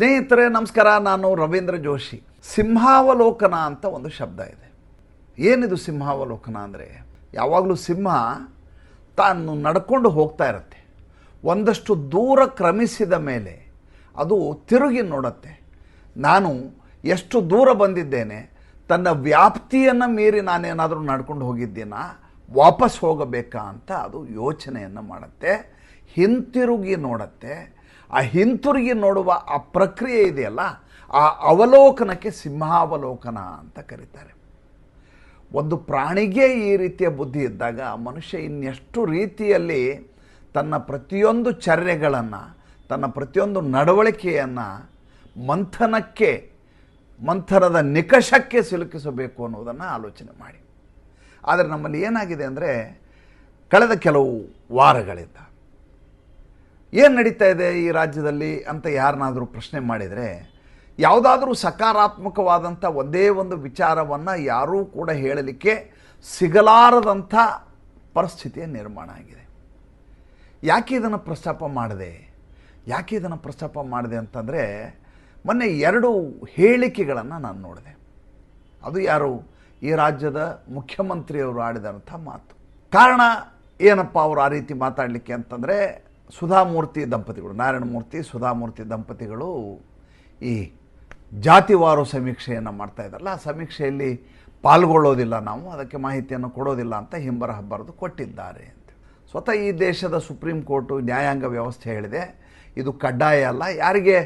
ಸ್ನೇಹಿತರೆ, ನಮಸ್ಕಾರ. ನಾನು ರವೀಂದ್ರ ಜೋಶಿ. ಸಿಂಹಾವಲೋಕನ ಅಂತ ಒಂದು ಶಬ್ದ ಇದೆ. ಏನಿದು ಸಿಂಹಾವಲೋಕನ ಅಂದರೆ? ಯಾವಾಗಲೂ ಸಿಂಹ ತಾನು ನಡ್ಕೊಂಡು ಹೋಗ್ತಾ ಇರುತ್ತೆ. ಒಂದಷ್ಟು ದೂರ ಕ್ರಮಿಸಿದ ಮೇಲೆ ಅದು ತಿರುಗಿ ನೋಡುತ್ತೆ. ನಾನು ಎಷ್ಟು ದೂರ ಬಂದಿದ್ದೇನೆ, ತನ್ನ ವ್ಯಾಪ್ತಿಯನ್ನು ಮೀರಿ ನಾನೇನಾದರೂ ನಡ್ಕೊಂಡು ಹೋಗಿದ್ದೀನಾ, ವಾಪಸ್ ಹೋಗಬೇಕಾ ಅಂತ ಅದು ಯೋಚನೆಯನ್ನು ಮಾಡುತ್ತೆ, ಹಿಂತಿರುಗಿ ನೋಡುತ್ತೆ. ಆ ಹಿಂತಿರುಗಿ ನೋಡುವ ಆ ಪ್ರಕ್ರಿಯೆ ಇದೆಯಲ್ಲ, ಆ ಅವಲೋಕನಕ್ಕೆ ಸಿಂಹಾವಲೋಕನ ಅಂತ ಕರೀತಾರೆ. ಒಂದು ಪ್ರಾಣಿಗೆ ಈ ರೀತಿಯ ಬುದ್ಧಿ ಇದ್ದಾಗ ಮನುಷ್ಯ ಇನ್ನೆಷ್ಟು ರೀತಿಯಲ್ಲಿ ತನ್ನ ಪ್ರತಿಯೊಂದು ಚರ್ಯೆಗಳನ್ನು, ತನ್ನ ಪ್ರತಿಯೊಂದು ನಡವಳಿಕೆಯನ್ನು ಮಂಥನಕ್ಕೆ, ಮಂಥನದ ನಿಕಷಕ್ಕೆ ಸಿಲುಕಿಸಬೇಕು ಅನ್ನೋದನ್ನು ಆಲೋಚನೆ ಮಾಡಿ. ಆದರೆ ನಮ್ಮಲ್ಲಿ ಏನಾಗಿದೆ ಅಂದರೆ, ಕಳೆದ ಕೆಲವು ವಾರಗಳಿಂದ ಏನು ನಡೀತಾ ಇದೆ ಈ ರಾಜ್ಯದಲ್ಲಿ ಅಂತ ಯಾರನ್ನಾದರೂ ಪ್ರಶ್ನೆ ಮಾಡಿದರೆ, ಯಾವುದಾದ್ರೂ ಸಕಾರಾತ್ಮಕವಾದಂಥ ಒಂದೇ ಒಂದು ವಿಚಾರವನ್ನು ಯಾರೂ ಕೂಡ ಹೇಳಲಿಕ್ಕೆ ಸಿಗಲಾರದಂಥ ಪರಿಸ್ಥಿತಿಯ ನಿರ್ಮಾಣ ಆಗಿದೆ. ಯಾಕೆ ಇದನ್ನು ಪ್ರಸ್ತಾಪ ಮಾಡಿದೆ? ಯಾಕೆ ಇದನ್ನು ಪ್ರಸ್ತಾಪ ಮಾಡಿದೆ ಅಂತಂದರೆ, ಮೊನ್ನೆ ಎರಡು ಹೇಳಿಕೆಗಳನ್ನು ನಾನು ನೋಡಿದೆ. ಅದು ಯಾರು? ಈ ರಾಜ್ಯದ ಮುಖ್ಯಮಂತ್ರಿಯವರು ಆಡಿದಂಥ ಮಾತು. ಕಾರಣ ಏನಪ್ಪ ಅವರು ಆ ರೀತಿ ಮಾತಾಡಲಿಕ್ಕೆ ಅಂತಂದರೆ ಸುಧಾಮೂರ್ತಿ ದಂಪತಿಗಳು ನಾರಾಯಣಮೂರ್ತಿ ಸುಧಾಮೂರ್ತಿ ದಂಪತಿಗಳು ಈ ಜಾತಿವಾರು ಸಮೀಕ್ಷೆಯನ್ನು ಮಾಡ್ತಾ ಇದ್ದಾರಲ್ಲ, ಆ ಸಮೀಕ್ಷೆಯಲ್ಲಿ ಪಾಲ್ಗೊಳ್ಳೋದಿಲ್ಲ ನಾವು, ಅದಕ್ಕೆ ಮಾಹಿತಿಯನ್ನು ಕೊಡೋದಿಲ್ಲ ಅಂತ ಹಿಂಬರ ಹಬ್ಬರದು ಕೊಟ್ಟಿದ್ದಾರೆ ಅಂತ. ಸ್ವತಃ ಈ ದೇಶದ ಸುಪ್ರೀಂ ಕೋರ್ಟು ನ್ಯಾಯಾಂಗ ವ್ಯವಸ್ಥೆ ಹೇಳಿದೆ, ಇದು ಕಡ್ಡಾಯ ಅಲ್ಲ, ಯಾರಿಗೆ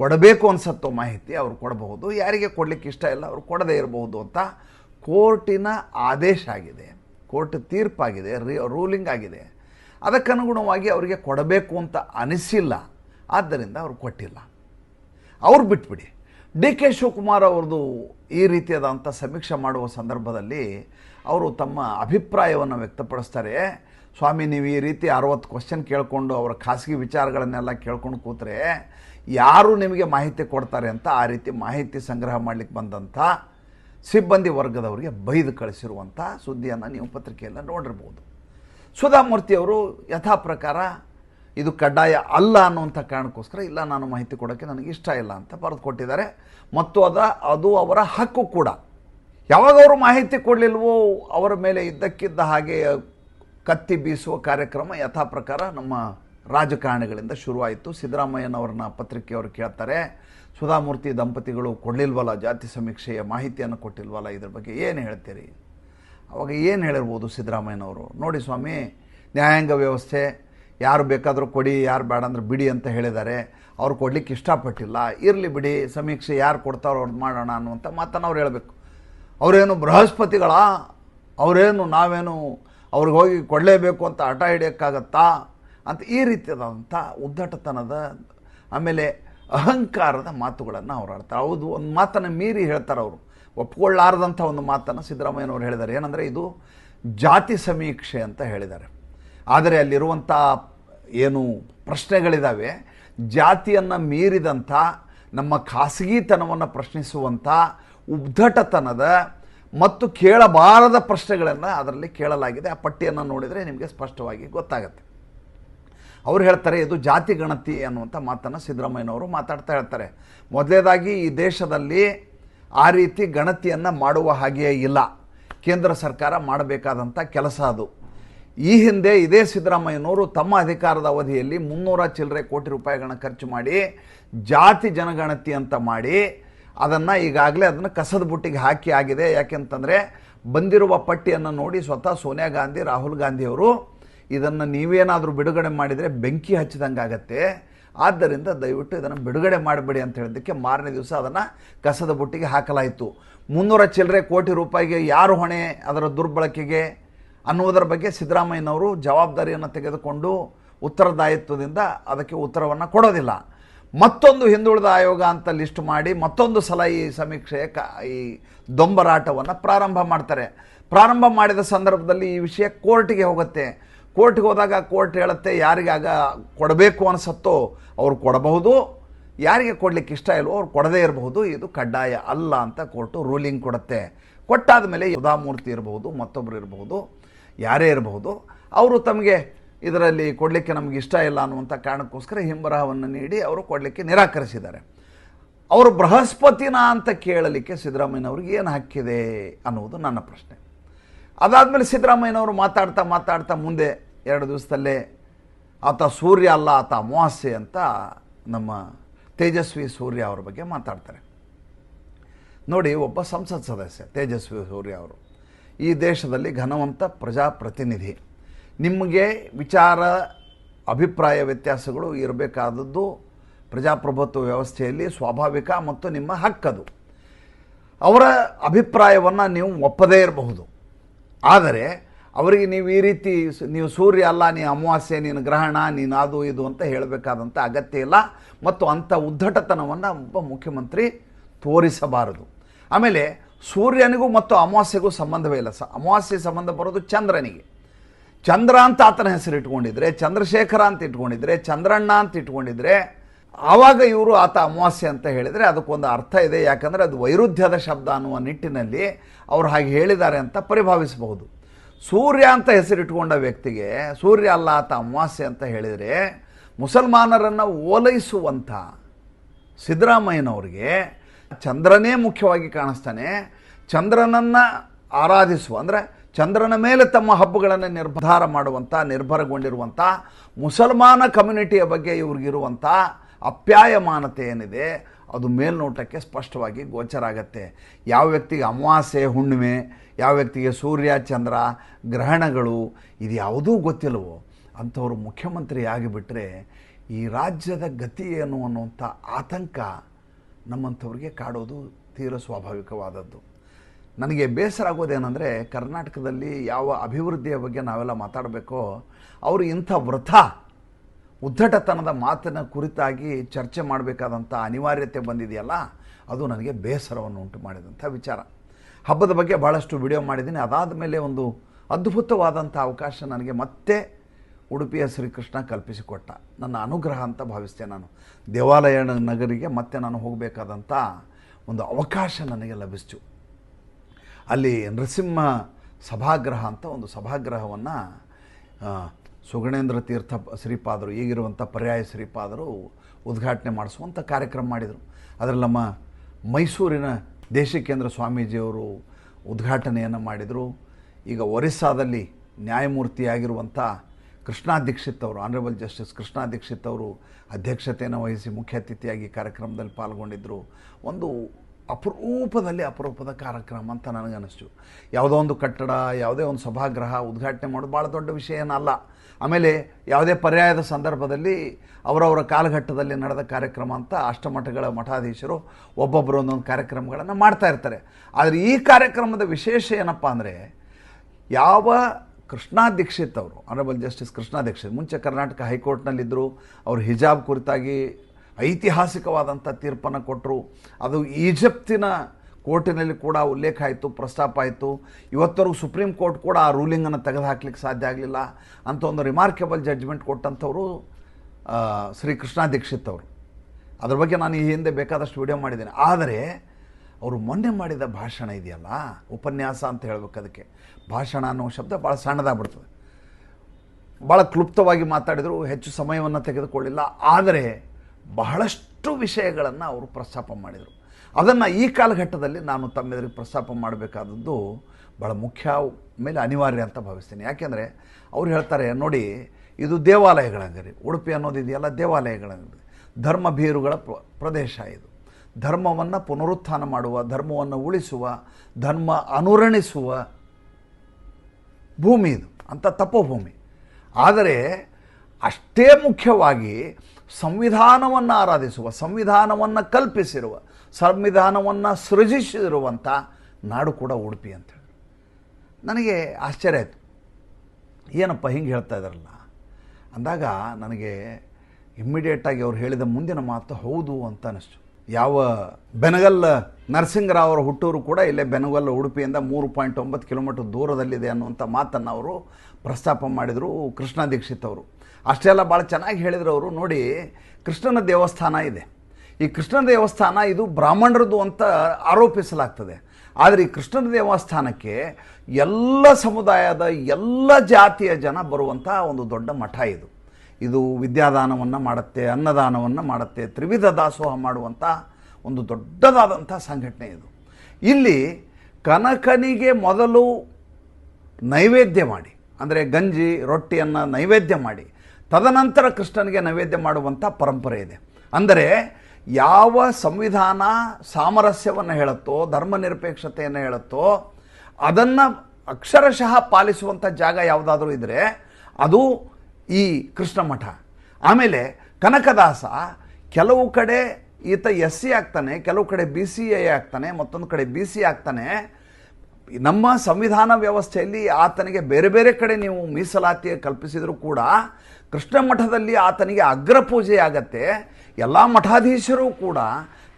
ಕೊಡಬೇಕು ಅನ್ಸತ್ತೋ ಮಾಹಿತಿ ಅವರು ಕೊಡಬಹುದು, ಯಾರಿಗೆ ಕೊಡಲಿಕ್ಕೆ ಇಷ್ಟ ಇಲ್ಲ ಅವರು ಕೊಡದೇ ಇರಬಹುದು ಅಂತ ಕೋರ್ಟಿನ ಆದೇಶ ಆಗಿದೆ, ಕೋರ್ಟ್ ತೀರ್ಪಾಗಿದೆ ರೂಲಿಂಗ್ ಆಗಿದೆ. ಅದಕ್ಕನುಗುಣವಾಗಿ ಅವರಿಗೆ ಕೊಡಬೇಕು ಅಂತ ಅನಿಸಿಲ್ಲ. ಆದ್ದರಿಂದ ಅವರು ಕೊಟ್ಟಿಲ್ಲ. ಅವ್ರು ಬಿಟ್ಬಿಡಿ. ಡಿ ಕೆ ಶಿವಕುಮಾರ್ ಅವ್ರದ್ದು ಈ ರೀತಿಯಾದಂಥ ಸಮೀಕ್ಷೆ ಮಾಡುವ ಸಂದರ್ಭದಲ್ಲಿ ಅವರು ತಮ್ಮ ಅಭಿಪ್ರಾಯವನ್ನು ವ್ಯಕ್ತಪಡಿಸ್ತಾರೆ. ಸ್ವಾಮಿ, ನೀವು ಈ ರೀತಿ ಅರವತ್ತು ಕ್ವಶನ್ ಕೇಳಿಕೊಂಡು ಅವರ ಖಾಸಗಿ ವಿಚಾರಗಳನ್ನೆಲ್ಲ ಕೇಳ್ಕೊಂಡು ಕೂತ್ರೆ ಯಾರು ನಿಮಗೆ ಮಾಹಿತಿ ಕೊಡ್ತಾರೆ ಅಂತ ಆ ರೀತಿ ಮಾಹಿತಿ ಸಂಗ್ರಹ ಮಾಡಲಿಕ್ಕೆ ಬಂದಂಥ ಸಿಬ್ಬಂದಿ ವರ್ಗದವರಿಗೆ ಬೈದು ಕಳಿಸಿರುವಂಥ ಸುದ್ದಿಯನ್ನು ನೀವು ಪತ್ರಿಕೆಯಲ್ಲಿ ನೋಡಿರ್ಬೋದು. ಸುಧಾಮೂರ್ತಿಯವರು ಯಥಾ ಪ್ರಕಾರ ಇದು ಕಡ್ಡಾಯ ಅಲ್ಲ ಅನ್ನುವಂಥ ಕಾರಣಕ್ಕೋಸ್ಕರ, ಇಲ್ಲ, ನಾನು ಮಾಹಿತಿ ಕೊಡೋಕ್ಕೆ ನನಗೆ ಇಷ್ಟ ಇಲ್ಲ ಅಂತ ಬರೆದು ಕೊಟ್ಟಿದ್ದಾರೆ ಮತ್ತು ಅದ, ಅದು ಅವರ ಹಕ್ಕು ಕೂಡ. ಯಾವಾಗ ಅವರು ಮಾಹಿತಿ ಕೊಡಲಿಲ್ವೋ ಅವರ ಮೇಲೆ ಇದ್ದಕ್ಕಿದ್ದ ಹಾಗೆ ಕತ್ತಿ ಬೀಸುವ ಕಾರ್ಯಕ್ರಮ ಯಥಾ ಪ್ರಕಾರ ನಮ್ಮ ರಾಜಕಾರಣಿಗಳಿಂದ ಶುರುವಾಯಿತು. ಸಿದ್ದರಾಮಯ್ಯನವ್ರನ್ನ ಪತ್ರಿಕೆಯವರು ಕೇಳ್ತಾರೆ, ಸುಧಾಮೂರ್ತಿ ದಂಪತಿಗಳು ಕೊಡಲಿಲ್ವಲ್ಲ, ಜಾತಿ ಸಮೀಕ್ಷೆಯ ಮಾಹಿತಿಯನ್ನು ಕೊಟ್ಟಿಲ್ವಲ್ಲ, ಇದ್ರ ಬಗ್ಗೆ ಏನು ಹೇಳ್ತೀರಿ? ಅವಾಗ ಏನು ಹೇಳಿರ್ಬೋದು ಸಿದ್ದರಾಮಯ್ಯನವರು? ನೋಡಿ ಸ್ವಾಮಿ, ನ್ಯಾಯಾಂಗ ವ್ಯವಸ್ಥೆ, ಯಾರು ಬೇಕಾದರೂ ಕೊಡಿ, ಯಾರು ಬೇಡ ಅಂದ್ರೆ ಬಿಡಿ ಅಂತ ಹೇಳಿದ್ದಾರೆ. ಅವ್ರು ಕೊಡಲಿಕ್ಕೆ ಇಷ್ಟಪಟ್ಟಿಲ್ಲ. ಇರಲಿ ಬಿಡಿ, ಸಮೀಕ್ಷೆ ಯಾರು ಕೊಡ್ತಾರೋ ಅವ್ರದ್ದು ಮಾಡೋಣ ಅನ್ನುವಂಥ ಮಾತನ್ನು ಅವ್ರು ಹೇಳಬೇಕು. ಅವರೇನು ಬೃಹಸ್ಪತಿಗಳ? ಅವರೇನು ನಾವೇನು ಅವ್ರಿಗೆ ಹೋಗಿ ಕೊಡಲೇಬೇಕು ಅಂತ ಹಠ ಹಿಡಿಯೋಕ್ಕಾಗತ್ತಾ? ಅಂತ ಈ ರೀತಿಯಾದಂಥ ಉದ್ದಟತನದ ಆಮೇಲೆ ಅಹಂಕಾರದ ಮಾತುಗಳನ್ನು ಅವ್ರು ಆಡ್ತಾರೆ. ಹೌದು, ಒಂದು ಮಾತನ್ನು ಮೀರಿ ಹೇಳ್ತಾರೆ ಅವರು. ಒಪ್ಕೊಳ್ಳಾರದಂಥ ಒಂದು ಮಾತನ್ನು ಸಿದ್ದರಾಮಯ್ಯನವರು ಹೇಳಿದ್ದಾರೆ. ಏನಂದರೆ ಇದು ಜಾತಿ ಸಮೀಕ್ಷೆ ಅಂತ ಹೇಳಿದ್ದಾರೆ. ಆದರೆ ಅಲ್ಲಿರುವಂಥ ಏನು ಪ್ರಶ್ನೆಗಳಿದ್ದಾವೆ ಜಾತಿಯನ್ನು ಮೀರಿದಂಥ, ನಮ್ಮ ಖಾಸಗಿತನವನ್ನು ಪ್ರಶ್ನಿಸುವಂಥ ಉದ್ದಟತನದ ಮತ್ತು ಕೇಳಬಾರದ ಪ್ರಶ್ನೆಗಳನ್ನು ಅದರಲ್ಲಿ ಕೇಳಲಾಗಿದೆ. ಆ ಪಟ್ಟಿಯನ್ನು ನೋಡಿದರೆ ನಿಮಗೆ ಸ್ಪಷ್ಟವಾಗಿ ಗೊತ್ತಾಗುತ್ತೆ. ಅವ್ರು ಹೇಳ್ತಾರೆ, ಇದು ಜಾತಿ ಗಣತಿ ಅನ್ನುವಂಥ ಮಾತನ್ನು ಸಿದ್ದರಾಮಯ್ಯನವರು ಮಾತಾಡ್ತಾ ಹೇಳ್ತಾರೆ. ಮೊದಲೇದಾಗಿ ಈ ದೇಶದಲ್ಲಿ ಆ ರೀತಿ ಗಣತಿಯನ್ನು ಮಾಡುವ ಹಾಗೆಯೇ ಇಲ್ಲ. ಕೇಂದ್ರ ಸರ್ಕಾರ ಮಾಡಬೇಕಾದಂಥ ಕೆಲಸ ಅದು. ಈ ಹಿಂದೆ ಇದೇ ಸಿದ್ದರಾಮಯ್ಯನವರು ತಮ್ಮ ಅಧಿಕಾರದ ಅವಧಿಯಲ್ಲಿ ಮುನ್ನೂರ ಚಿಲ್ಲರೆ ಕೋಟಿ ರೂಪಾಯಿಗಳನ್ನ ಖರ್ಚು ಮಾಡಿ, ಜಾತಿ ಜನಗಣತಿ ಅಂತ ಮಾಡಿ, ಅದನ್ನು ಈಗಾಗಲೇ ಅದನ್ನು ಕಸದ ಬುಟ್ಟಿಗೆ ಹಾಕಿ ಆಗಿದೆ. ಯಾಕೆಂತಂದರೆ ಬಂದಿರುವ ಪಟ್ಟಿಯನ್ನು ನೋಡಿ ಸ್ವತಃ ಸೋನಿಯಾ ಗಾಂಧಿ, ರಾಹುಲ್ ಗಾಂಧಿಯವರು ಇದನ್ನು ನೀವೇನಾದರೂ ಬಿಡುಗಡೆ ಮಾಡಿದರೆ ಬೆಂಕಿ ಹಚ್ಚಿದಂಗೆ ಆಗತ್ತೆ ಆದ್ದರಿಂದ ದಯವಿಟ್ಟು ಇದನ್ನು ಬಿಡುಗಡೆ ಮಾಡಬೇಡಿ ಅಂತ ಹೇಳಿದ್ದಕ್ಕೆ ಮಾರನೇ ದಿವಸ ಅದನ್ನು ಕಸದ ಬುಟ್ಟಿಗೆ ಹಾಕಲಾಯಿತು. ಮುನ್ನೂರ ಚಿಲ್ಲರೆ ಕೋಟಿ ರೂಪಾಯಿಗೆ ಯಾರು ಹೊಣೆ ಅದರ ದುರ್ಬಳಕೆಗೆ ಅನ್ನುವುದರ ಬಗ್ಗೆ ಸಿದ್ದರಾಮಯ್ಯನವರು ಜವಾಬ್ದಾರಿಯನ್ನು ತೆಗೆದುಕೊಂಡು ಉತ್ತರದಾಯಿತ್ವದಿಂದ ಅದಕ್ಕೆ ಉತ್ತರವನ್ನು ಕೊಡೋದಿಲ್ಲ. ಮತ್ತೊಂದು ಹಿಂದುಳಿದ ಆಯೋಗ ಅಂತ ಲಿಸ್ಟ್ ಮಾಡಿ ಮತ್ತೊಂದು ಸಲ ಈ ಸಮೀಕ್ಷೆಯ ಕ ಈ ದೊಂಬರಾಟವನ್ನು ಪ್ರಾರಂಭ ಮಾಡ್ತಾರೆ. ಪ್ರಾರಂಭ ಮಾಡಿದ ಸಂದರ್ಭದಲ್ಲಿ ಈ ವಿಷಯ ಕೋರ್ಟಿಗೆ ಹೋಗುತ್ತೆ. ಕೋರ್ಟ್ಗೆ ಹೋದಾಗ ಕೋರ್ಟ್ ಹೇಳುತ್ತೆ ಯಾರಿಗಾಗ ಕೊಡಬೇಕು ಅನಿಸತ್ತೋ ಅವ್ರು ಕೊಡಬಹುದು. ಯಾರಿಗೆ ಕೊಡಲಿಕ್ಕೆ ಇಷ್ಟ ಇಲ್ವೋ ಅವ್ರು ಕೊಡದೇ ಇರಬಹುದು. ಇದು ಕಡ್ಡಾಯ ಅಲ್ಲ ಅಂತ ಕೋರ್ಟು ರೂಲಿಂಗ್ ಕೊಡುತ್ತೆ. ಕೊಟ್ಟಾದ ಮೇಲೆ ಸುಧಾಮೂರ್ತಿ ಇರಬಹುದು ಮತ್ತೊಬ್ಬರು ಇರಬಹುದು, ಯಾರೇ ಇರಬಹುದು. ಅವರು ತಮಗೆ ಇದರಲ್ಲಿ ಕೊಡಲಿಕ್ಕೆ ನಮಗೆ ಇಷ್ಟ ಇಲ್ಲ ಅನ್ನುವಂಥ ಕಾರಣಕ್ಕೋಸ್ಕರ ಹಿಂಬರಹವನ್ನು ನೀಡಿ ಅವರು ಕೊಡಲಿಕ್ಕೆ ನಿರಾಕರಿಸಿದ್ದಾರೆ. ಅವರು ಬೃಹಸ್ಪತಿನ ಅಂತ ಕೇಳಲಿಕ್ಕೆ ಸಿದ್ದರಾಮಯ್ಯನವ್ರಿಗೆ ಏನು ಹಕ್ಕಿದೆ ಅನ್ನುವುದು ನನ್ನ ಪ್ರಶ್ನೆ. ಅದಾದಮೇಲೆ ಸಿದ್ದರಾಮಯ್ಯನವರು ಮಾತಾಡ್ತಾ ಮಾತಾಡ್ತಾ ಮುಂದೆ ಎರಡು ದಿವಸದಲ್ಲೇ ಆತ ಸೂರ್ಯ ಅಲ್ಲ, ಆತ ಅಮಾವಾಸ್ಯೆ ಅಂತ ನಮ್ಮ ತೇಜಸ್ವಿ ಸೂರ್ಯ ಅವ್ರ ಬಗ್ಗೆ ಮಾತಾಡ್ತಾರೆ. ನೋಡಿ, ಒಬ್ಬ ಸಂಸತ್ ಸದಸ್ಯ ತೇಜಸ್ವಿ ಸೂರ್ಯ ಅವರು, ಈ ದೇಶದಲ್ಲಿ ಘನವಂತ ಪ್ರಜಾಪ್ರತಿನಿಧಿ. ನಿಮಗೆ ವಿಚಾರ, ಅಭಿಪ್ರಾಯ ವ್ಯತ್ಯಾಸಗಳು ಇರಬೇಕಾದದ್ದು ಪ್ರಜಾಪ್ರಭುತ್ವ ವ್ಯವಸ್ಥೆಯಲ್ಲಿ ಸ್ವಾಭಾವಿಕ ಮತ್ತು ನಿಮ್ಮ ಹಕ್ಕದು. ಅವರ ಅಭಿಪ್ರಾಯವನ್ನು ನೀವು ಒಪ್ಪದೇ ಇರಬಹುದು. ಆದರೆ ಅವರಿಗೆ ನೀವು ಈ ರೀತಿ ನೀವು ಸೂರ್ಯ ಅಲ್ಲ ನೀ ಅಮಾವಾಸ್ಯೆ, ನೀನು ಗ್ರಹಣ, ನೀನು ಅದು, ಇದು ಅಂತ ಹೇಳಬೇಕಾದಂಥ ಅಗತ್ಯ ಇಲ್ಲ. ಮತ್ತು ಅಂಥ ಉದ್ದಟತನವನ್ನು ಒಬ್ಬ ಮುಖ್ಯಮಂತ್ರಿ ತೋರಿಸಬಾರದು. ಆಮೇಲೆ ಸೂರ್ಯನಿಗೂ ಮತ್ತು ಅಮಾವಾಸ್ಯೆಗೂ ಸಂಬಂಧವೇ ಇಲ್ಲ ಸ, ಅಮಾವಾಸ್ಯೆ ಸಂಬಂಧ ಬರೋದು ಚಂದ್ರನಿಗೆ. ಚಂದ್ರ ಅಂತ ಆತನ ಹೆಸರು ಇಟ್ಕೊಂಡಿದ್ರೆ ಚಂದ್ರಶೇಖರ ಅಂತ ಇಟ್ಕೊಂಡಿದ್ರೆ, ಚಂದ್ರಣ್ಣ ಅಂತ ಇಟ್ಕೊಂಡಿದ್ರೆ, ಆವಾಗ ಇವರು ಆತ ಅಮಾವಾಸ್ಯೆ ಅಂತ ಹೇಳಿದರೆ ಅದಕ್ಕೊಂದು ಅರ್ಥ ಇದೆ. ಯಾಕಂದರೆ ಅದು ವೈರುಧ್ಯದ ಶಬ್ದ ಅನ್ನುವ ನಿಟ್ಟಿನಲ್ಲಿ ಅವರು ಹಾಗೆ ಹೇಳಿದ್ದಾರೆ ಅಂತ ಪರಿಭಾವಿಸಬಹುದು. ಸೂರ್ಯ ಅಂತ ಹೆಸರಿಟ್ಕೊಂಡ ವ್ಯಕ್ತಿಗೆ, ಸೂರ್ಯ ಅಲ್ಲ ಆತ ಅಮಾವಾಸ್ಯೆ ಅಂತ ಹೇಳಿದರೆ, ಮುಸಲ್ಮಾನರನ್ನು ಓಲೈಸುವಂಥ ಸಿದ್ದರಾಮಯ್ಯನವ್ರಿಗೆ ಚಂದ್ರನೇ ಮುಖ್ಯವಾಗಿ ಕಾಣಿಸ್ತಾನೆ. ಚಂದ್ರನನ್ನು ಆರಾಧಿಸುವ, ಅಂದರೆ ಚಂದ್ರನ ಮೇಲೆ ತಮ್ಮ ಹಬ್ಬಗಳನ್ನು ನಿರ್ಧಾರ ಮಾಡುವಂಥ, ನಿರ್ಭರಗೊಂಡಿರುವಂಥ, ಮುಸಲ್ಮಾನ ಕಮ್ಯುನಿಟಿಯ ಬಗ್ಗೆ ಇವ್ರಿಗಿರುವಂಥ ಅಪ್ಯಾಯಮಾನತೆ ಏನಿದೆ ಅದು ಮೇಲ್ನೋಟಕ್ಕೆ ಸ್ಪಷ್ಟವಾಗಿ ಗೋಚರ ಆಗತ್ತೆ. ಯಾವ ವ್ಯಕ್ತಿಗೆ ಅಮಾವಾಸ್ಯೆ, ಹುಣ್ಣಿಮೆ, ಯಾವ ವ್ಯಕ್ತಿಗೆ ಸೂರ್ಯ, ಚಂದ್ರ, ಗ್ರಹಣಗಳು ಇದು ಯಾವುದೂ ಗೊತ್ತಿಲ್ಲವೋ, ಅಂಥವ್ರು ಮುಖ್ಯಮಂತ್ರಿ ಆಗಿಬಿಟ್ರೆ ಈ ರಾಜ್ಯದ ಗತಿ ಏನು ಅನ್ನುವಂಥ ಆತಂಕ ನಮ್ಮಂಥವ್ರಿಗೆ ಕಾಡೋದು ತೀರ ಸ್ವಾಭಾವಿಕವಾದದ್ದು. ನನಗೆ ಬೇಸರ ಆಗೋದೇನೆಂದರೆ ಕರ್ನಾಟಕದಲ್ಲಿ ಯಾವ ಅಭಿವೃದ್ಧಿಯ ಬಗ್ಗೆ ನಾವೆಲ್ಲ ಮಾತಾಡಬೇಕೋ, ಅವರು ಇಂಥ ವೃಥ ಉದ್ದಟತನದ ಮಾತಿನ ಕುರಿತಾಗಿ ಚರ್ಚೆ ಮಾಡಬೇಕಾದಂಥ ಅನಿವಾರ್ಯತೆ ಬಂದಿದೆಯಲ್ಲ, ಅದು ನನಗೆ ಬೇಸರವನ್ನು ಉಂಟು ಮಾಡಿದಂಥ ವಿಚಾರ. ಹಬ್ಬದ ಬಗ್ಗೆ ಭಾಳಷ್ಟು ವಿಡಿಯೋ ಮಾಡಿದ್ದೀನಿ. ಅದಾದ ಮೇಲೆ ಒಂದು ಅದ್ಭುತವಾದಂಥ ಅವಕಾಶ ನನಗೆ ಮತ್ತೆ ಉಡುಪಿಯ ಶ್ರೀಕೃಷ್ಣ ಕಲ್ಪಿಸಿಕೊಟ್ಟ. ನನ್ನ ಅನುಗ್ರಹ ಅಂತ ಭಾವಿಸ್ತೇನೆ ನಾನು. ದೇವಾಲಯ ನಗರಿಗೆ ಮತ್ತೆ ನಾನು ಹೋಗಬೇಕಾದಂಥ ಒಂದು ಅವಕಾಶ ನನಗೆ ಲಭಿಸ್ತು. ಅಲ್ಲಿ ನರಸಿಂಹ ಸಭಾಗೃಹ ಅಂತ ಒಂದು ಸಭಾಗೃಹವನ್ನು ಸುಗಣೇಂದ್ರ ತೀರ್ಥ ಶ್ರೀಪಾದರು, ಈಗಿರುವಂಥ ಪರ್ಯಾಯ ಶ್ರೀಪಾದರು ಉದ್ಘಾಟನೆ ಮಾಡಿಸುವಂಥ ಕಾರ್ಯಕ್ರಮ ಮಾಡಿದರು. ಅದರಲ್ಲಿ ನಮ್ಮ ಮೈಸೂರಿನ ದೇಶಿಕೇಂದ್ರ ಸ್ವಾಮೀಜಿಯವರು ಉದ್ಘಾಟನೆಯನ್ನು ಮಾಡಿದರು. ಈಗ ಒರಿಸ್ಸಾದಲ್ಲಿ ನ್ಯಾಯಮೂರ್ತಿಯಾಗಿರುವಂಥ ಕೃಷ್ಣಾ ದೀಕ್ಷಿತ್ ಅವರು ಆನರೇಬಲ್ ಜಸ್ಟಿಸ್ ಕೃಷ್ಣಾ ದೀಕ್ಷಿತ್ ಅವರು ಅಧ್ಯಕ್ಷತೆಯನ್ನು ವಹಿಸಿ ಮುಖ್ಯ ಅತಿಥಿಯಾಗಿ ಕಾರ್ಯಕ್ರಮದಲ್ಲಿ ಪಾಲ್ಗೊಂಡಿದ್ದರು. ಒಂದು ಅಪರೂಪದಲ್ಲಿ ಅಪರೂಪದ ಕಾರ್ಯಕ್ರಮ ಅಂತ ನನಗನ್ನಿಸ್ತು. ಯಾವುದೋ ಒಂದು ಕಟ್ಟಡ, ಯಾವುದೇ ಒಂದು ಸಭಾಗೃಹ ಉದ್ಘಾಟನೆ ಮಾಡೋದು ಭಾಳ ದೊಡ್ಡ ವಿಷಯ ಏನಲ್ಲ. ಆಮೇಲೆ ಯಾವುದೇ ಪರ್ಯಾಯದ ಸಂದರ್ಭದಲ್ಲಿ ಅವರವರ ಕಾಲಘಟ್ಟದಲ್ಲಿ ನಡೆದ ಕಾರ್ಯಕ್ರಮ ಅಂತ ಅಷ್ಟಮಠಗಳ ಮಠಾಧೀಶರು ಒಬ್ಬೊಬ್ಬರು ಒಂದೊಂದು ಕಾರ್ಯಕ್ರಮಗಳನ್ನು ಮಾಡ್ತಾ ಇರ್ತಾರೆ. ಆದರೆ ಈ ಕಾರ್ಯಕ್ರಮದ ವಿಶೇಷ ಏನಪ್ಪ ಅಂದರೆ ಯಾವ ಕೃಷ್ಣಾ ದೀಕ್ಷಿತ್ ಅವರು ಆನರಬಲ್ ಜಸ್ಟಿಸ್ ಕೃಷ್ಣಾ ದೀಕ್ಷಿತ್, ಮುಂಚೆ ಕರ್ನಾಟಕ ಹೈಕೋರ್ಟ್ನಲ್ಲಿದ್ದರು ಅವರು ಹಿಜಾಬ್ ಕುರಿತಾಗಿ ಐತಿಹಾಸಿಕವಾದಂಥ ತೀರ್ಪನ್ನು ಕೊಟ್ಟರು ಅದು ಈಜಿಪ್ತಿನ ಕೋರ್ಟಿನಲ್ಲಿ ಕೂಡ ಉಲ್ಲೇಖ ಆಯಿತು, ಪ್ರಸ್ತಾಪ ಆಯಿತು. ಇವತ್ತವರೆಗೂ ಸುಪ್ರೀಂ ಕೋರ್ಟ್ ಕೂಡ ಆ ರೂಲಿಂಗನ್ನು ತೆಗೆದುಹಾಕ್ಲಿಕ್ಕೆ ಸಾಧ್ಯ ಆಗಲಿಲ್ಲ ಅಂತ ಒಂದು ರಿಮಾರ್ಕೆಬಲ್ ಜಡ್ಜ್ಮೆಂಟ್ ಕೊಟ್ಟಂಥವರು ಶ್ರೀ ಕೃಷ್ಣ ದೀಕ್ಷಿತ್ ಅವರು. ಅದ್ರ ಬಗ್ಗೆ ನಾನು ಈ ಹಿಂದೆ ಬೇಕಾದಷ್ಟು ವಿಡಿಯೋ ಮಾಡಿದ್ದೇನೆ. ಆದರೆ, ಅವರು ಮೊನ್ನೆ ಮಾಡಿದ ಭಾಷಣ ಇದೆಯಲ್ಲ, ಉಪನ್ಯಾಸ ಅಂತ ಹೇಳ್ಬೇಕು ಅದಕ್ಕೆ. ಭಾಷಣ ಅನ್ನೋ ಶಬ್ದ ಭಾಳ ಸಣ್ಣದಾಗ್ಬಿಡ್ತದೆ. ಭಾಳ ಕ್ಲುಪ್ತವಾಗಿ ಮಾತಾಡಿದರು, ಹೆಚ್ಚು ಸಮಯವನ್ನು ತೆಗೆದುಕೊಳ್ಳಿಲ್ಲ. ಆದರೆ ಬಹಳಷ್ಟು ವಿಷಯಗಳನ್ನು ಅವರು ಪ್ರಸ್ತಾಪ ಮಾಡಿದರು. ಅದನ್ನು ಈ ಕಾಲಘಟ್ಟದಲ್ಲಿ ನಾನು ತಮ್ಮೆದುರಿಗೆ ಪ್ರಸ್ತಾಪ ಮಾಡಬೇಕಾದದ್ದು ಭಾಳ ಮುಖ್ಯ ಮೇಲೆ ಅನಿವಾರ್ಯ ಅಂತ ಭಾವಿಸ್ತೀನಿ. ಯಾಕೆಂದರೆ ಅವ್ರು ಹೇಳ್ತಾರೆ, ನೋಡಿ, ಇದು ದೇವಾಲಯಗಳಂಗರಿ ಉಡುಪಿ ಅನ್ನೋದು ಇದೆಯಲ್ಲ ದೇವಾಲಯಗಳಂಗರಿ ಧರ್ಮ ಪ್ರ- ಪ್ರದೇಶ ಇದು. ಧರ್ಮವನ್ನು ಪುನರುತ್ಥಾನ ಮಾಡುವ, ಧರ್ಮವನ್ನು ಉಳಿಸುವ, ಧರ್ಮ ಅನುರಣಿಸುವ ಭೂಮಿ ಇದು. ಅಂತ ತಪೋಭೂಮಿ. ಆದರೆ ಅಷ್ಟೇ ಮುಖ್ಯವಾಗಿ ಸಂವಿಧಾನವನ್ನು ಆರಾಧಿಸುವ, ಸಂವಿಧಾನವನ್ನು ಕಲ್ಪಿಸಿರುವ, ಸಂವಿಧಾನವನ್ನು ಸೃಜಿಸಿರುವಂಥ ನಾಡು ಕೂಡ ಉಡುಪಿ ಅಂತ ಹೇಳಿದ್ರು ನನಗೆ ಆಶ್ಚರ್ಯ ಆಯಿತು. ಏನಪ್ಪ ಹಿಂಗೆ ಹೇಳ್ತಾ ಇದ್ದಾರಲ್ಲ ಅಂದಾಗ ನನಗೆ ಇಮ್ಮಿಡಿಯೇಟಾಗಿ ಅವ್ರು ಹೇಳಿದ ಮುಂದಿನ ಮಾತು ಹೌದು ಅಂತ ಅನಿಸ್ತು. ಯಾವ ಬೆನಗಲ್ ನರಸಿಂಗರಾವ್ ಅವರ ಹುಟ್ಟೂರು ಕೂಡ ಇಲ್ಲೇ ಬೆನಗಲ್ ಉಡುಪಿಯಿಂದ ಮೂರು ಪಾಯಿಂಟ್ ಒಂಬತ್ತು ಕಿಲೋಮೀಟರ್ ದೂರದಲ್ಲಿದೆ ಅನ್ನುವಂಥ ಮಾತನ್ನು ಅವರು ಪ್ರಸ್ತಾಪ ಮಾಡಿದರು ಕೃಷ್ಣ ದೀಕ್ಷಿತ್ ಅವರು. ಅಷ್ಟೇ ಅಲ್ಲ ಭಾಳ ಚೆನ್ನಾಗಿ ಹೇಳಿದ್ರು ಅವರು. ನೋಡಿ, ಕೃಷ್ಣನ ದೇವಸ್ಥಾನ ಇದೆ. ಈ ಕೃಷ್ಣ ದೇವಸ್ಥಾನ ಇದು ಬ್ರಾಹ್ಮಣರದ್ದು ಅಂತ ಆರೋಪಿಸಲಾಗ್ತದೆ. ಆದರೆ ಈ ಕೃಷ್ಣನ ದೇವಸ್ಥಾನಕ್ಕೆ ಎಲ್ಲ ಸಮುದಾಯದ ಎಲ್ಲ ಜಾತಿಯ ಜನ ಬರುವಂಥ ಒಂದು ದೊಡ್ಡ ಮಠ ಇದು. ಇದು ವಿದ್ಯಾದಾನವನ್ನು ಮಾಡುತ್ತೆ, ಅನ್ನದಾನವನ್ನು ಮಾಡುತ್ತೆ, ತ್ರಿವಿಧ ದಾಸೋಹ ಮಾಡುವಂಥ ಒಂದು ದೊಡ್ಡದಾದಂಥ ಸಂಘಟನೆ ಇದು. ಇಲ್ಲಿ ಕನಕನಿಗೆ ಮೊದಲು ನೈವೇದ್ಯ ಮಾಡಿ. ಅಂದರೆ ಗಂಜಿ, ರೊಟ್ಟಿಯನ್ನು ನೈವೇದ್ಯ ಮಾಡಿ. ತದನಂತರ ಕೃಷ್ಣನಿಗೆ ನೈವೇದ್ಯ ಮಾಡುವಂಥ ಪರಂಪರೆ ಇದೆ. ಅಂದರೆ ಯಾವ ಸಂವಿಧಾನ ಸಾಮರಸ್ಯವನ್ನು ಹೇಳುತ್ತೋ ಧರ್ಮನಿರಪೇಕ್ಷತೆಯನ್ನು ಹೇಳುತ್ತೋ, ಅದನ್ನು ಅಕ್ಷರಶಃ ಪಾಲಿಸುವಂಥ ಜಾಗ ಯಾವುದಾದ್ರೂ ಇದ್ದರೆ ಅದು ಈ ಕೃಷ್ಣ ಮಠ. ಆಮೇಲೆ ಕನಕದಾಸ ಕೆಲವು ಕಡೆ ಈತ ಎಸ್ ಸಿ ಆಗ್ತಾನೆ, ಕೆಲವು ಕಡೆ ಬಿ ಸಿ ಎ ಆಗ್ತಾನೆ, ಮತ್ತೊಂದು ಕಡೆ ಬಿ ಸಿ ಆಗ್ತಾನೆ. ನಮ್ಮ ಸಂವಿಧಾನ ವ್ಯವಸ್ಥೆಯಲ್ಲಿ ಆತನಿಗೆ ಬೇರೆ ಬೇರೆ ಕಡೆ ನೀವು ಮೀಸಲಾತಿ ಕಲ್ಪಿಸಿದರೂ ಕೂಡ ಕೃಷ್ಣ ಮಠದಲ್ಲಿ ಆತನಿಗೆ ಅಗ್ರ ಪೂಜೆ ಆಗತ್ತೆ. ಎಲ್ಲ ಮಠಾಧೀಶರು ಕೂಡ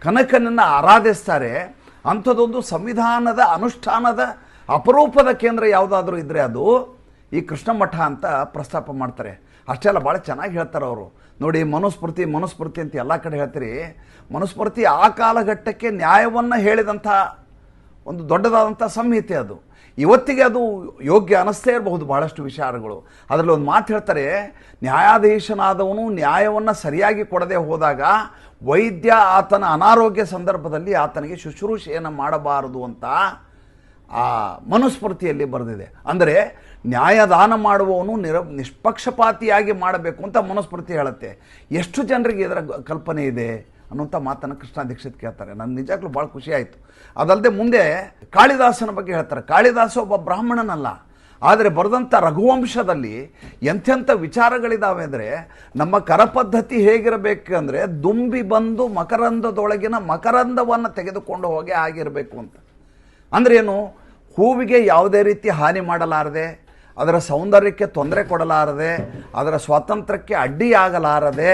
ಕನಕನನ್ನು ಆರಾಧಿಸ್ತಾರೆ. ಅಂಥದ್ದೊಂದು ಸಂವಿಧಾನದ ಅನುಷ್ಠಾನದ ಅಪರೂಪದ ಕೇಂದ್ರ ಯಾವುದಾದ್ರೂ ಇದ್ದರೆ ಅದು ಈ ಕೃಷ್ಣ ಮಠ ಅಂತ ಪ್ರಸ್ತಾಪ ಮಾಡ್ತಾರೆ. ಅಷ್ಟೆಲ್ಲ ಭಾಳ ಚೆನ್ನಾಗಿ ಹೇಳ್ತಾರೆ ಅವರು. ನೋಡಿ, ಮನುಸ್ಮೃತಿ ಮನುಸ್ಮೃತಿ ಅಂತ ಎಲ್ಲ ಕಡೆ ಹೇಳ್ತೀರಿ. ಮನುಸ್ಮೃತಿ ಆ ಕಾಲಘಟ್ಟಕ್ಕೆ ನ್ಯಾಯವನ್ನು ಹೇಳಿದಂಥ ಒಂದು ದೊಡ್ಡದಾದಂಥ ಸಂಹಿತೆ ಅದು. ಇವತ್ತಿಗೆ ಅದು ಯೋಗ್ಯ ಅನಿಸ್ತೇ ಇರಬಹುದು ಬಹಳಷ್ಟು ವಿಚಾರಗಳು. ಅದರಲ್ಲಿ ಒಂದು ಮಾತು ಹೇಳ್ತಾರೆ, ನ್ಯಾಯಾಧೀಶನಾದವನು ನ್ಯಾಯವನ್ನು ಸರಿಯಾಗಿ ಕೊಡದೆ ಹೋದಾಗ ವೈದ್ಯ ಆತನ ಅನಾರೋಗ್ಯ ಸಂದರ್ಭದಲ್ಲಿ ಆತನಿಗೆ ಶುಶ್ರೂಷೆಯನ್ನು ಮಾಡಬಾರದು ಅಂತ ಆ ಮನುಸ್ಮೃತಿಯಲ್ಲಿ ಬರೆದಿದೆ. ಅಂದರೆ ನ್ಯಾಯದಾನ ಮಾಡುವವನು ನಿರ, ನಿಷ್ಪಕ್ಷಪಾತಿಯಾಗಿ ಮಾಡಬೇಕು ಅಂತ ಮನುಸ್ಮೃತಿ ಹೇಳುತ್ತೆ. ಎಷ್ಟು ಜನರಿಗೆ ಇದರ ಕಲ್ಪನೆ ಇದೆ? ಅನ್ನುವಂಥ ಮಾತನ್ನು ಕೃಷ್ಣ ದೀಕ್ಷಿತ್ ಕೇಳ್ತಾರೆ. ನನ್ನ ನಿಜಾಗ್ಲೂ ಭಾಳ ಖುಷಿ ಆಯಿತು. ಅದಲ್ಲದೆ ಮುಂದೆ ಕಾಳಿದಾಸನ ಬಗ್ಗೆ ಹೇಳ್ತಾರೆ. ಕಾಳಿದಾಸ ಒಬ್ಬ ಬ್ರಾಹ್ಮಣನಲ್ಲ. ಆದರೆ ಬರೆದಂಥ ರಘುವಂಶದಲ್ಲಿ ಎಂಥೆಂಥ ವಿಚಾರಗಳಿದ್ದಾವೆ ಅಂದರೆ, ನಮ್ಮ ಕರಪದ್ಧತಿ ಹೇಗಿರಬೇಕು ಅಂದರೆ, ದುಂಬಿ ಬಂದು ಮಕರಂದದೊಳಗಿನ ಮಕರಂದವನ್ನು ತೆಗೆದುಕೊಂಡು ಹೋಗಿ ಆಗಿರಬೇಕು ಅಂತ. ಅಂದರೆ ಏನು? ಹೂವಿಗೆ ಯಾವುದೇ ರೀತಿ ಹಾನಿ ಮಾಡಲಾರದೆ, ಅದರ ಸೌಂದರ್ಯಕ್ಕೆ ತೊಂದರೆ ಕೊಡಲಾರದೆ, ಅದರ ಸ್ವಾತಂತ್ರ್ಯಕ್ಕೆ ಅಡ್ಡಿಯಾಗಲಾರದೆ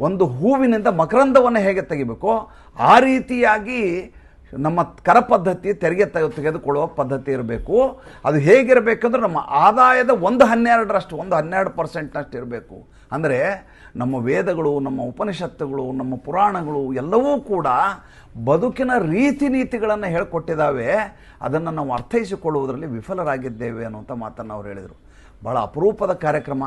ಒಂದು ಹೂವಿನಿಂದ ಮಕರಂದವನ್ನು ಹೇಗೆ ತೆಗಿಬೇಕೋ? ಆ ರೀತಿಯಾಗಿ ನಮ್ಮ ಕರ ಪದ್ಧತಿ ತೆರಿಗೆ ತೆಗೆ ತೆಗೆದುಕೊಳ್ಳುವ ಪದ್ಧತಿ ಇರಬೇಕು. ಅದು ಹೇಗಿರಬೇಕಂದ್ರೆ ನಮ್ಮ ಆದಾಯದ ಒಂದು ಹನ್ನೆರಡರಷ್ಟು, ಒಂದು ಹನ್ನೆರಡು ಪರ್ಸೆಂಟ್ನಷ್ಟು ಇರಬೇಕು. ಅಂದರೆ ನಮ್ಮ ವೇದಗಳು, ನಮ್ಮ ಉಪನಿಷತ್ತುಗಳು, ನಮ್ಮ ಪುರಾಣಗಳು ಎಲ್ಲವೂ ಕೂಡ ಬದುಕಿನ ರೀತಿ ನೀತಿಗಳನ್ನು ಹೇಳಿಕೊಟ್ಟಿದ್ದಾವೆ. ಅದನ್ನು ನಾವು ಅರ್ಥೈಸಿಕೊಳ್ಳುವುದರಲ್ಲಿ ವಿಫಲರಾಗಿದ್ದೇವೆ ಅನ್ನುವಂಥ ಮಾತನ್ನು ಅವ್ರು ಹೇಳಿದರು. ಭಾಳ ಅಪರೂಪದ ಕಾರ್ಯಕ್ರಮ.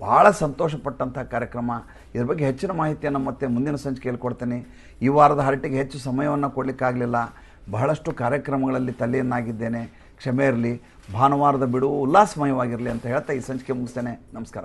ಭಾಳ ಸಂತೋಷಪಟ್ಟಂಥ ಕಾರ್ಯಕ್ರಮ. ಇದ್ರ ಬಗ್ಗೆ ಹೆಚ್ಚಿನ ಮಾಹಿತಿಯನ್ನು ಮತ್ತೆ ಮುಂದಿನ ಸಂಚಿಕೆಯಲ್ಲಿ ಕೊಡ್ತೇನೆ ಈ ವಾರದ ಹರಟಿಗೆ ಹೆಚ್ಚು ಸಮಯವನ್ನು ಕೊಡಲಿಕ್ಕಾಗಲಿಲ್ಲ. ಬಹಳಷ್ಟು ಕಾರ್ಯಕ್ರಮಗಳಲ್ಲಿ ತಲೆಯನ್ನಾಗಿದ್ದೇನೆ. ಕ್ಷಮೆ ಇರಲಿ. ಭಾನುವಾರದ ಬಿಡುವು ಉಲ್ಲಾಸಮಯವಾಗಿರಲಿ ಅಂತ ಹೇಳ್ತಾ ಈ ಸಂಚಿಕೆ ಮುಗಿಸ್ತೇನೆ. ನಮಸ್ಕಾರ.